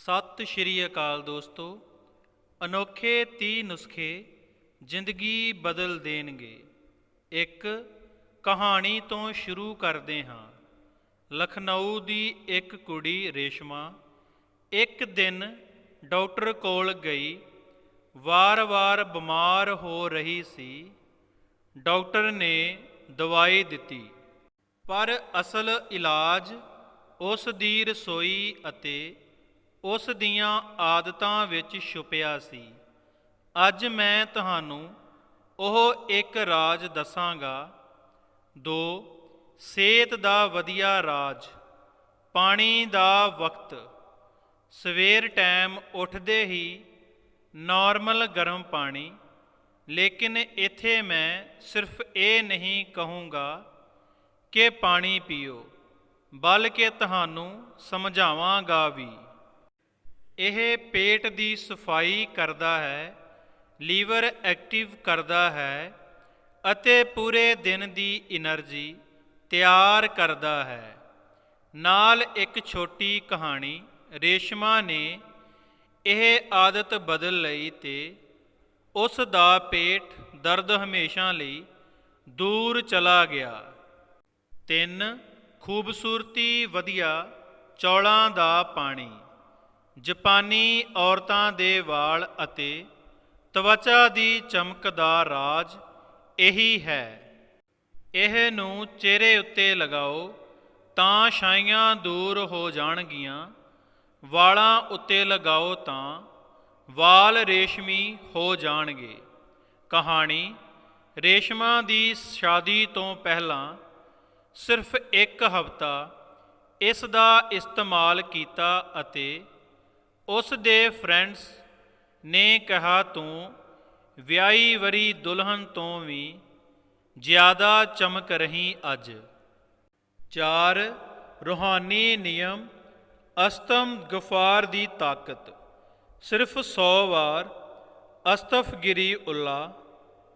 ਸਤਿ ਸ਼੍ਰੀ ਅਕਾਲ ਦੋਸਤੋ, ਅਨੋਖੇ 30 ਨੁਸਖੇ ਜ਼ਿੰਦਗੀ ਬਦਲ ਦੇਣਗੇ। ਇੱਕ ਕਹਾਣੀ ਤੋਂ ਸ਼ੁਰੂ ਕਰਦੇ ਹਾਂ। ਲਖਨਊ ਦੀ ਇੱਕ ਕੁੜੀ ਰੇਸ਼ਮਾ ਇੱਕ ਦਿਨ ਡਾਕਟਰ ਕੋਲ ਗਈ, ਵਾਰ-ਵਾਰ ਬਿਮਾਰ ਹੋ ਰਹੀ ਸੀ। ਡਾਕਟਰ ਨੇ ਦਵਾਈ ਦਿੱਤੀ, ਪਰ ਅਸਲ ਇਲਾਜ ਉਸ ਦੀ ਰਸੋਈ ਅਤੇ ਉਸ ਦੀਆਂ ਆਦਤਾਂ ਵਿੱਚ ਛੁਪਿਆ ਸੀ। ਅੱਜ ਮੈਂ ਤੁਹਾਨੂੰ ਉਹ ਇੱਕ ਰਾਜ ਦੱਸਾਂਗਾ। ਦੋ, ਸਿਹਤ ਦਾ ਵਧੀਆ ਰਾਜ, ਪਾਣੀ ਦਾ ਵਕਤ। ਸਵੇਰ ਟਾਈਮ ਉੱਠਦੇ ਹੀ ਨਾਰਮਲ ਗਰਮ ਪਾਣੀ, ਲੇਕਿਨ ਇੱਥੇ ਮੈਂ ਸਿਰਫ ਇਹ ਨਹੀਂ ਕਹੂੰਗਾ ਕਿ ਪਾਣੀ ਪੀਓ, ਬਲਕਿ ਤੁਹਾਨੂੰ ਸਮਝਾਵਾਂਗਾ ਵੀ। ਇਹ ਪੇਟ ਦੀ ਸਫ਼ਾਈ ਕਰਦਾ ਹੈ, ਲੀਵਰ ਐਕਟਿਵ ਕਰਦਾ ਹੈ ਅਤੇ ਪੂਰੇ ਦਿਨ ਦੀ એનર્ਜੀ ਤਿਆਰ ਕਰਦਾ ਹੈ। ਨਾਲ ਇੱਕ ਛੋਟੀ ਕਹਾਣੀ ਰੇਸ਼ਮਾ ਨੇ ਇਹ ਆਦਤ ਬਦਲ ਲਈ ਤੇ ਉਸ ਦਾ ਪੇਟ ਦਰਦ ਹਮੇਸ਼ਾ ਲਈ ਦੂਰ ਚਲਾ ਗਿਆ। ਤਿੰਨ, ਖੂਬਸੂਰਤੀ ਵਧੀਆ ਚੌਲਾਂ ਦਾ ਪਾਣੀ। ਜਾਪਾਨੀ ਔਰਤਾਂ ਦੇ ਵਾਲ ਅਤੇ ਤਵਚਾ ਦੀ ਚਮਕ ਦਾ ਰਾਜ ਇਹੀ ਹੈ। ਇਹ ਨੂੰ ਚਿਹਰੇ ਉੱਤੇ ਲਗਾਓ ਤਾਂ ਛਾਈਆਂ ਦੂਰ ਹੋ ਜਾਣਗੀਆਂ। ਵਾਲਾਂ ਉੱਤੇ ਲਗਾਓ ਤਾਂ ਵਾਲ ਰੇਸ਼ਮੀ ਹੋ ਜਾਣਗੇ। ਕਹਾਣੀ, ਰੇਸ਼ਮਾ ਦੀ ਸ਼ਾਦੀ ਤੋਂ ਪਹਿਲਾਂ ਸਿਰਫ ਇੱਕ ਹਫ਼ਤਾ ਇਸ ਦਾ ਇਸਤੇਮਾਲ ਕੀਤਾ ਅਤੇ ਉਸ ਦੇ ਫਰੈਂਡਸ ਨੇ ਕਿਹਾ, ਤੂੰ ਵਿਆਹੀ ਵਰੀ ਦੁਲਹਨ ਤੋਂ ਵੀ ਜ਼ਿਆਦਾ ਚਮਕ ਰਹੀ ਅੱਜ। ਚਾਰ ਰੂਹਾਨੀ ਨਿਯਮ ਅਸਤਮ ਗਫਾਰ ਦੀ ਤਾਕਤ। ਸਿਰਫ 100 ਵਾਰ ਅਸਤਫਗਿਰੀ ਉੱਲਾ,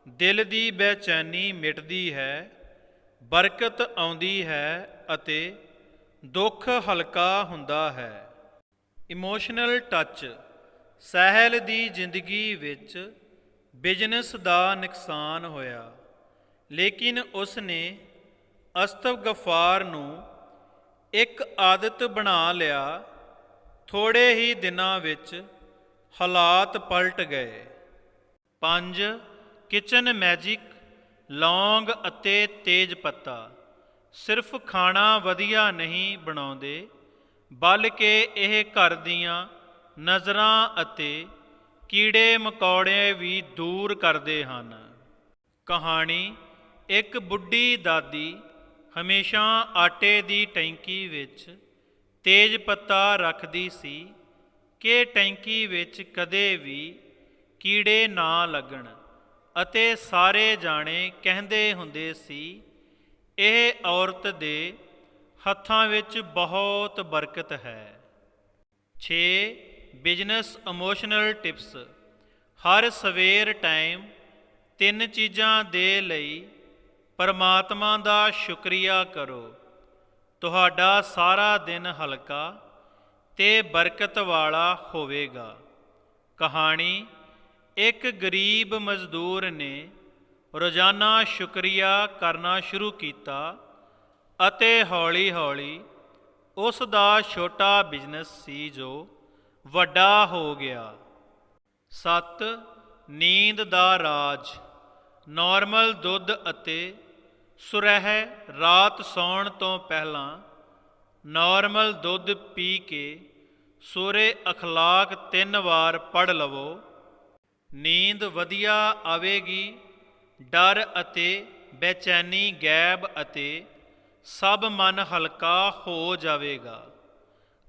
ਦਿਲ ਦੀ ਬੇਚੈਨੀ ਮਿਟਦੀ ਹੈ, ਬਰਕਤ ਆਉਂਦੀ ਹੈ ਅਤੇ ਦੁੱਖ ਹਲਕਾ ਹੁੰਦਾ ਹੈ। ਇਮੋਸ਼ਨਲ ਟੱਚ, ਸਹਿਲ ਦੀ ਜ਼ਿੰਦਗੀ ਵਿੱਚ ਬਿਜ਼ਨਸ ਦਾ ਨੁਕਸਾਨ ਹੋਇਆ। ਲੇਕਿਨ ਉਸ ਨੇ ਅਸਤਵ ਗਫਾਰ ਨੂੰ ਇੱਕ ਆਦਤ ਬਣਾ ਲਿਆ। ਥੋੜੇ ਹੀ ਦਿਨਾਂ ਵਿੱਚ ਹਾਲਾਤ ਪਲਟ ਗਏ। ਪੰਜ, ਕਿਚਨ ਮੈਜਿਕ, ਲੌਂਗ ਅਤੇ ਤੇਜ ਪੱਤਾ। ਸਿਰਫ ਖਾਣਾ ਵਧੀਆ ਨਹੀਂ ਬਣਾਉਂਦੇ। ਬਲਕਿ ਇਹ ਘਰ ਦੀਆਂ ਨਜ਼ਰਾਂ ਅਤੇ ਕੀੜੇ ਮਕੌੜੇ ਵੀ ਦੂਰ ਕਰਦੇ ਹਨ। ਕਹਾਣੀ, ਇੱਕ ਬੁੱਢੀ ਦਾਦੀ ਹਮੇਸ਼ਾ ਆਟੇ ਦੀ ਟੈਂਕੀ ਵਿੱਚ ਤੇਜ ਪੱਤਾ ਰੱਖਦੀ ਸੀ ਕਿ ਟੈਂਕੀ ਵਿੱਚ ਕਦੇ ਵੀ ਕੀੜੇ ਨਾ ਲੱਗਣ ਅਤੇ ਸਾਰੇ ਜਾਣੇ ਕਹਿੰਦੇ ਹੁੰਦੇ ਸੀ, ਇਹ ਔਰਤ ਦੇ ਹੱਥਾਂ ਵਿੱਚ ਬਹੁਤ ਬਰਕਤ ਹੈ। 6 ਬਿਜ਼ਨਸ ਇਮੋਸ਼ਨਲ ਟਿਪਸ ਹਰ ਸਵੇਰ ਟਾਈਮ ਤਿੰਨ ਚੀਜ਼ਾਂ ਦੇ ਲਈ ਪਰਮਾਤਮਾ ਦਾ ਸ਼ੁਕਰੀਆ ਕਰੋ। ਤੁਹਾਡਾ ਸਾਰਾ ਦਿਨ ਹਲਕਾ ਤੇ ਬਰਕਤ ਵਾਲਾ ਹੋਵੇਗਾ। ਕਹਾਣੀ, ਇੱਕ ਗਰੀਬ ਮਜ਼ਦੂਰ ਨੇ ਰੋਜ਼ਾਨਾ ਸ਼ੁਕਰੀਆ ਕਰਨਾ ਸ਼ੁਰੂ ਕੀਤਾ। ਅਤੇ ਹੌਲੀ-ਹੌਲੀ ਉਸ ਦਾ ਛੋਟਾ ਬਿਜ਼ਨਸ ਸੀ ਜੋ ਵੱਡਾ ਹੋ ਗਿਆ। 7 ਨੀਂਦ ਦਾ ਰਾਜ, ਨਾਰਮਲ ਦੁੱਧ ਅਤੇ ਸੁਰਹਿ ਰਾਤ ਸੌਣ ਤੋਂ ਪਹਿਲਾਂ ਨਾਰਮਲ ਦੁੱਧ ਪੀ ਕੇ ਸੂਰੇ ਅਖਲਾਕ ਤਿੰਨ ਵਾਰ ਪੜ ਲਵੋ। ਨੀਂਦ ਵਧੀਆ ਆਵੇਗੀ, ਡਰ ਅਤੇ ਬੇਚੈਨੀ ਗੈਬ ਅਤੇ ਸਭ ਮਨ ਹਲਕਾ ਹੋ ਜਾਵੇਗਾ।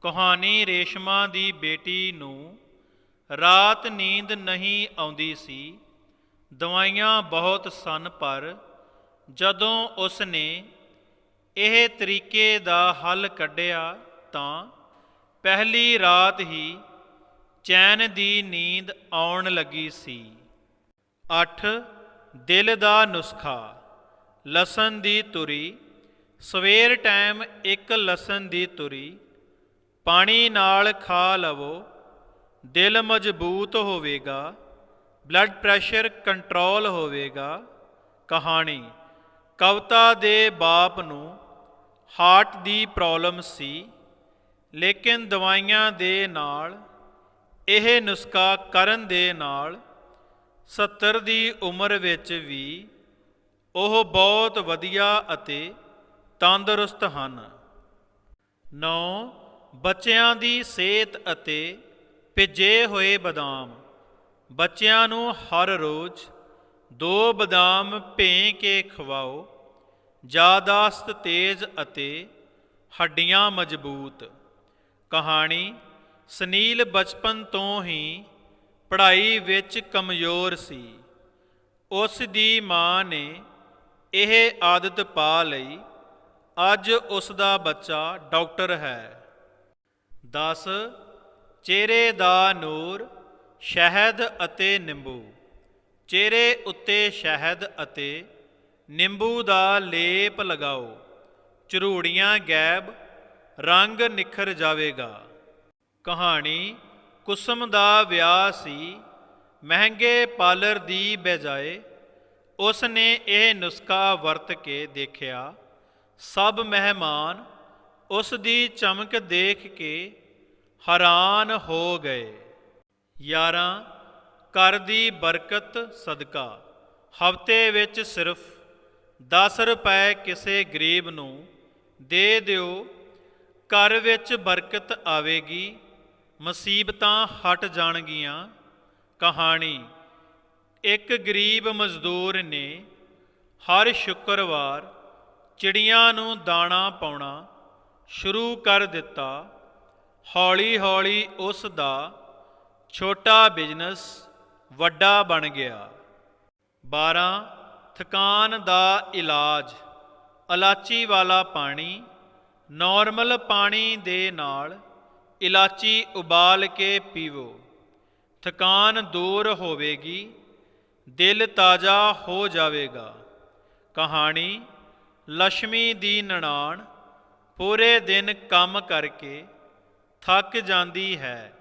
ਕਹਾਣੀ ਰੇਸ਼ਮਾ ਦੀ ਬੇਟੀ ਨੂੰ, ਰਾਤ ਨੀਂਦ ਨਹੀਂ ਆਉਂਦੀ ਸੀ। ਦਵਾਈਆਂ ਬਹੁਤ ਸਨ, ਪਰ ਜਦੋਂ ਉਸ ਨੇ ਇਹ ਤਰੀਕੇ ਦਾ ਹੱਲ ਕੱਢਿਆ ਤਾਂ ਪਹਿਲੀ ਰਾਤ ਹੀ ਚੈਨ ਦੀ ਨੀਂਦ ਆਉਣ ਲੱਗੀ ਸੀ। 8 ਦਿਲ ਦਾ ਨੁਸਖਾ, ਲਸਣ ਦੀ ਤੁਰੀ। ਸਵੇਰ ਟਾਈਮ ਇੱਕ ਲਸਣ ਦੀ ਤੁਰੀ, ਪਾਣੀ ਨਾਲ ਖਾ ਲਵੋ, ਦਿਲ ਮਜ਼ਬੂਤ ਹੋਵੇਗਾ, ਬਲੱਡ ਪ੍ਰੈਸ਼ਰ ਕੰਟਰੋਲ ਹੋਵੇਗਾ। ਕਹਾਣੀ, ਕਵਤਾ ਦੇ ਬਾਪ ਨੂੰ ਹਾਰਟ ਦੀ ਪ੍ਰੋਬਲਮ ਸੀ, ਲੇਕਿਨ ਦਵਾਈਆਂ ਦੇ ਨਾਲ, ਇਹ ਨੁਸਖਾ ਕਰਨ ਦੇ ਨਾਲ 70 ਦੀ ਉਮਰ ਵਿੱਚ ਵੀ ਉਹ ਬਹੁਤ ਵਧੀਆ ਅਤੇ ਤੰਦਰੁਸਤ ਹਨ। 9 ਬੱਚਿਆਂ ਦੀ ਸਿਹਤ ਅਤੇ ਭਿੱਜੇ ਹੋਏ ਬਦਾਮ। ਬੱਚਿਆਂ ਨੂੰ ਹਰ ਰੋਜ਼ ਦੋ ਬਦਾਮ ਭੇ ਕੇ ਖਵਾਓ। ਯਾਦਾਸ਼ਤ ਤੇਜ਼ ਅਤੇ ਹੱਡੀਆਂ ਮਜ਼ਬੂਤ। ਕਹਾਣੀ, ਸੁਨੀਲ ਬਚਪਨ ਤੋਂ ਹੀ ਪੜ੍ਹਾਈ ਵਿੱਚ ਕਮਜ਼ੋਰ ਸੀ। ਉਸ ਦੀ ਮਾਂ ਨੇ ਇਹ ਆਦਤ ਪਾ ਲਈ ਅੱਜ ਉਸ ਦਾ ਬੱਚਾ ਡਾਕਟਰ ਹੈ। 10 ਚਿਹਰੇ ਦਾ ਨੂਰ, ਸ਼ਹਿਦ ਅਤੇ ਨਿੰਬੂ। ਚਿਹਰੇ ਉੱਤੇ ਸ਼ਹਿਦ ਅਤੇ ਨਿੰਬੂ ਦਾ ਲੇਪ ਲਗਾਓ। ਚਰੂੜੀਆਂ ਗੈਬ, ਰੰਗ ਨਿਖਰ ਜਾਵੇਗਾ। ਕਹਾਣੀ, ਕੁਸਮ ਦਾ ਵਿਆਹ ਸੀ, ਮਹਿੰਗੇ ਪਾਲਰ ਦੀ ਬਜਾਏ। ਉਸ ਨੇ ਇਹ ਨੁਸਖਾ ਵਰਤ ਕੇ ਦੇਖਿਆ। ਸਭ ਮਹਿਮਾਨ ਉਸ ਦੀ ਚਮਕ ਦੇਖ ਕੇ ਹੈਰਾਨ ਹੋ ਗਏ। 11 ਘਰ ਦੀ ਬਰਕਤ ਸਦਕਾ, ਹਫ਼ਤੇ ਵਿੱਚ ਸਿਰਫ 10 ਰੁਪਏ ਕਿਸੇ ਗਰੀਬ ਨੂੰ ਦੇ ਦਿਓ, ਘਰ ਵਿੱਚ ਬਰਕਤ ਆਵੇਗੀ, ਮੁਸੀਬਤਾਂ ਹਟ ਜਾਣਗੀਆਂ। ਕਹਾਣੀ, ਇੱਕ ਗਰੀਬ ਮਜ਼ਦੂਰ ਨੇ ਹਰ ਸ਼ੁੱਕਰਵਾਰ ਚਿੜੀਆਂ ਨੂੰ ਦਾਣਾ ਪਾਉਣਾ ਸ਼ੁਰੂ ਕਰ ਦਿੱਤਾ। ਹੌਲੀ-ਹੌਲੀ ਉਸ ਦਾ ਛੋਟਾ ਬਿਜ਼ਨਸ ਵੱਡਾ ਬਣ ਗਿਆ। 12 ਥਕਾਨ ਦਾ ਇਲਾਜ, ਇਲਾਚੀ ਵਾਲਾ ਪਾਣੀ, ਨਾਰਮਲ ਪਾਣੀ ਦੇ ਨਾਲ ਇਲਾਚੀ ਉਬਾਲ ਕੇ ਪੀਵੋ। ਥਕਾਨ ਦੂਰ ਹੋਵੇਗੀ, ਦਿਲ ਤਾਜ਼ਾ ਹੋ ਜਾਵੇਗਾ। ਕਹਾਣੀ ਲక్ష్ਮੀ ਦੀ ਨਨਾਣ ਪੂਰੇ ਦਿਨ ਕੰਮ ਕਰਕੇ ਥੱਕ ਜਾਂਦੀ ਹੈ।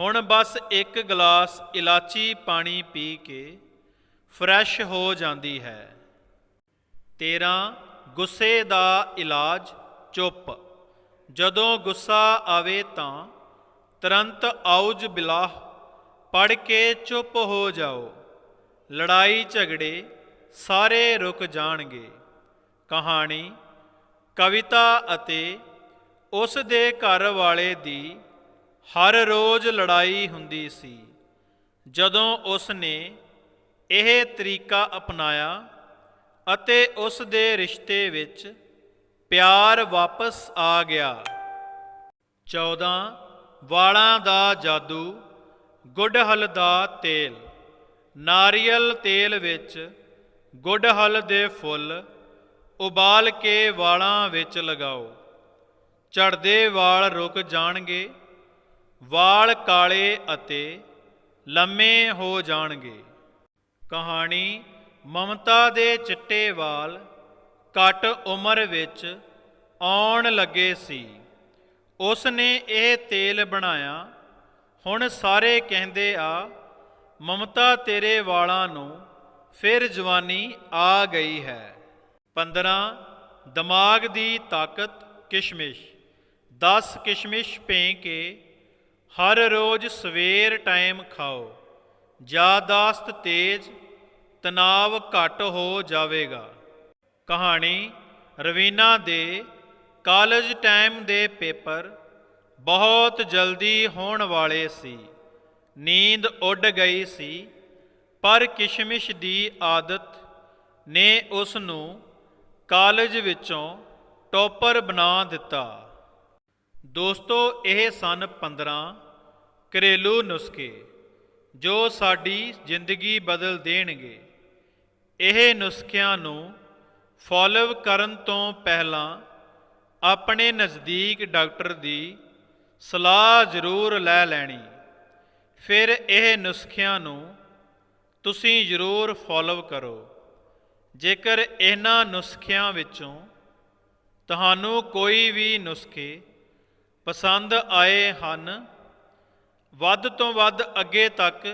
ਹੁਣ ਬਸ ਇੱਕ ਗਲਾਸ ਇਲਾਚੀ ਪਾਣੀ ਪੀ ਕੇ ਫਰੈਸ਼ ਹੋ ਜਾਂਦੀ ਹੈ। 13 ਗੁੱਸੇ ਦਾ ਇਲਾਜ, ਚੁੱਪ। ਜਦੋਂ ਗੁੱਸਾ ਆਵੇ ਤਾਂ ਤੁਰੰਤ ਆਉਜ ਬਿਲਾਹ ਪੜ ਕੇ ਚੁੱਪ ਹੋ ਜਾਓ। ਲੜਾਈ ਝਗੜੇ ਸਾਰੇ ਰੁਕ ਜਾਣਗੇ। ਕਹਾਣੀ, ਕਵਿਤਾ ਅਤੇ ਉਸ ਦੇ ਘਰ ਵਾਲੇ ਦੀ ਹਰ ਰੋਜ਼ ਲੜਾਈ ਹੁੰਦੀ ਸੀ, ਜਦੋਂ ਉਸ ਨੇ ਇਹ ਤਰੀਕਾ ਅਪਣਾਇਆ ਅਤੇ ਉਸ ਦੇ ਰਿਸ਼ਤੇ ਵਿੱਚ ਪਿਆਰ ਵਾਪਸ ਆ ਗਿਆ। 14 ਵਾਲਾਂ ਦਾ ਜਾਦੂ ਗੁੱਡਹਲ ਦਾ ਤੇਲ। ਨਾਰੀਅਲ ਤੇਲ ਵਿੱਚ ਗੁੱਡਹਲ ਦੇ ਫੁੱਲ ਉਬਾਲ ਕੇ ਵਾਲਾਂ ਵਿੱਚ ਲਗਾਓ। ਝੜਦੇ ਵਾਲ ਰੁਕ ਜਾਣਗੇ, ਵਾਲ ਕਾਲੇ ਅਤੇ ਲੰਮੇ ਹੋ ਜਾਣਗੇ। ਕਹਾਣੀ, ਮਮਤਾ ਦੇ ਚਿੱਟੇ ਵਾਲ ਘੱਟ ਉਮਰ ਵਿੱਚ ਆਉਣ ਲੱਗੇ ਸੀ। ਉਸ ਨੇ ਇਹ ਤੇਲ ਬਣਾਇਆ। ਹੁਣ ਸਾਰੇ ਕਹਿੰਦੇ ਆ, ਮਮਤਾ ਤੇਰੇ ਵਾਲਾਂ ਨੂੰ ਫਿਰ ਜਵਾਨੀ ਆ ਗਈ ਹੈ। 15 ਦਿਮਾਗ ਦੀ ਤਾਕਤ ਕਿਸ਼ਮਿਸ਼। 10 ਕਿਸ਼ਮਿਸ਼ ਭੇਂ ਕੇ ਹਰ ਰੋਜ਼ ਸਵੇਰ ਟਾਈਮ ਖਾਓ। ਯਾਦਾਸ਼ਤ ਤੇਜ਼ ਤਣਾਅ ਘੱਟ ਹੋ ਜਾਵੇਗਾ। ਕਹਾਣੀ ਰਵੀਨਾ ਦੇ ਕਾਲਜ ਟਾਈਮ ਦੇ ਪੇਪਰ ਬਹੁਤ ਜਲਦੀ ਹੋਣ ਵਾਲੇ ਸੀ। ਨੀਂਦ ਉੱਡ ਗਈ ਸੀ, ਪਰ ਕਿਸ਼ਮਿਸ਼ ਦੀ ਆਦਤ ਨੇ ਉਸ ਨੂੰ ਕਾਲਜ ਵਿੱਚੋਂ ਟੌਪਰ ਬਣਾ ਦਿੱਤਾ। ਦੋਸਤੋ, ਇਹ ਸਨ 15 ਘਰੇਲੂ ਨੁਸਖੇ ਜੋ ਸਾਡੀ ਜ਼ਿੰਦਗੀ ਬਦਲ ਦੇਣਗੇ। ਇਹ ਨੁਸਖਿਆਂ ਨੂੰ ਫਾਲੋ ਕਰਨ ਤੋਂ ਪਹਿਲਾਂ ਆਪਣੇ ਨਜ਼ਦੀਕ ਡਾਕਟਰ ਦੀ ਸਲਾਹ ਜ਼ਰੂਰ ਲੈ ਲੈਣੀ। ਫਿਰ ਇਹ ਨੁਸਖਿਆਂ ਨੂੰ ਤੁਸੀਂ ਜ਼ਰੂਰ ਫਾਲੋ ਕਰੋ। ਜੇਕਰ ਇਹਨਾਂ ਨੁਸਖਿਆਂ ਵਿੱਚੋਂ ਤੁਹਾਨੂੰ ਕੋਈ ਵੀ ਨੁਸਖੇ ਪਸੰਦ ਆਏ ਹਨ, ਵੱਧ ਤੋਂ ਵੱਧ ਅੱਗੇ ਤੱਕ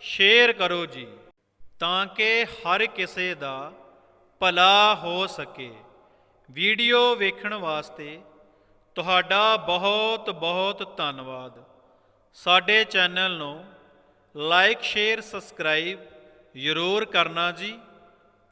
ਸ਼ੇਅਰ ਕਰੋ ਜੀ, ਤਾਂ ਕਿ ਹਰ ਕਿਸੇ ਦਾ ਭਲਾ ਹੋ ਸਕੇ। ਵੀਡੀਓ ਵੇਖਣ ਵਾਸਤੇ ਤੁਹਾਡਾ ਬਹੁਤ ਬਹੁਤ ਧੰਨਵਾਦ। ਸਾਡੇ ਚੈਨਲ ਨੂੰ ਲਾਈਕ, ਸ਼ੇਅਰ, ਸਬਸਕ੍ਰਾਈਬ ਜ਼ਰੂਰ ਕਰਨਾ ਜੀ।